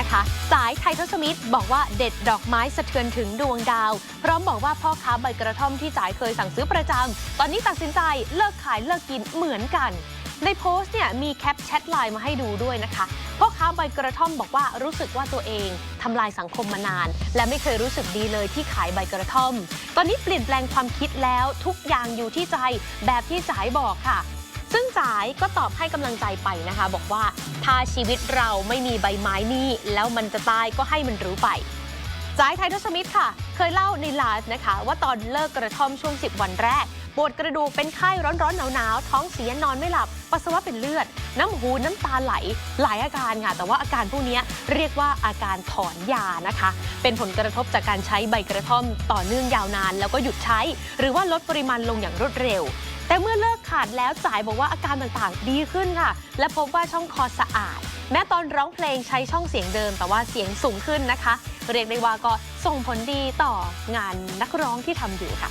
นะคะ สายไทยทศมิตรบอกว่าเด็ดดอกไม้สะเทือนถึงดวงดาว พร้อมบอกว่าพ่อค้าใบกระท่อมที่จ่ายเคยสั่งซื้อประจำตอนนี้ตัดสินใจเลิกขายเลิกกินเหมือนกัน ในโพสต์เนี่ยมีแคปแชทไลน์มาให้ดูด้วยนะคะพ่อค้าใบกระท่อมบอกว่ารู้สึกว่าตัวเองทำลายสังคมมานาน และไม่เคยรู้สึกดีเลยที่ขายใบกระท่อม ตอนนี้เปลี่ยนแปลงความคิดแล้วทุกอย่างอยู่ที่ใจแบบที่จ๋ายบอกค่ะ ซึ่งจ๋ายก็ตอบให้กำลังใจไปนะคะ บอกว่าถ้าชีวิตเราไม่มีใบไม้นี่แล้วมันจะตายก็ให้มันรู้ไปจ๋ายไทยทศมิตรค่ะ เคยเล่าในไลฟ์นะคะ ว่าตอนเลิกกระท่อมช่วง 10 วันแรกปวดกระดูกเป็นไข้ร้อนๆหนาวๆท้องเสียนอนไม่หลับ ปัสสาวะเป็นเลือด น้ำหูน้ำตาไหล หลายอาการค่ะ แต่ว่าอาการพวกนี้เรียกว่าอาการถอนยานะคะ เป็นผลกระทบจากการใช้ใบกระท่อมต่อเนื่องยาวนาน แล้วก็หยุดใช้ หรือว่าลดปริมาณลงอย่างรวดเร็ว แต่เมื่อเลิกขาดแล้วจ่ายบอกว่าอาการต่างๆ ดีขึ้นค่ะ และพบว่าช่องคอสะอาด แม้ตอนร้องเพลงใช้ช่องเสียงเดิม แต่ว่าเสียงสูงขึ้นนะคะ เรียกได้ว่าก็ส่งผลดีต่องานนักร้องที่ทำอยู่ค่ะ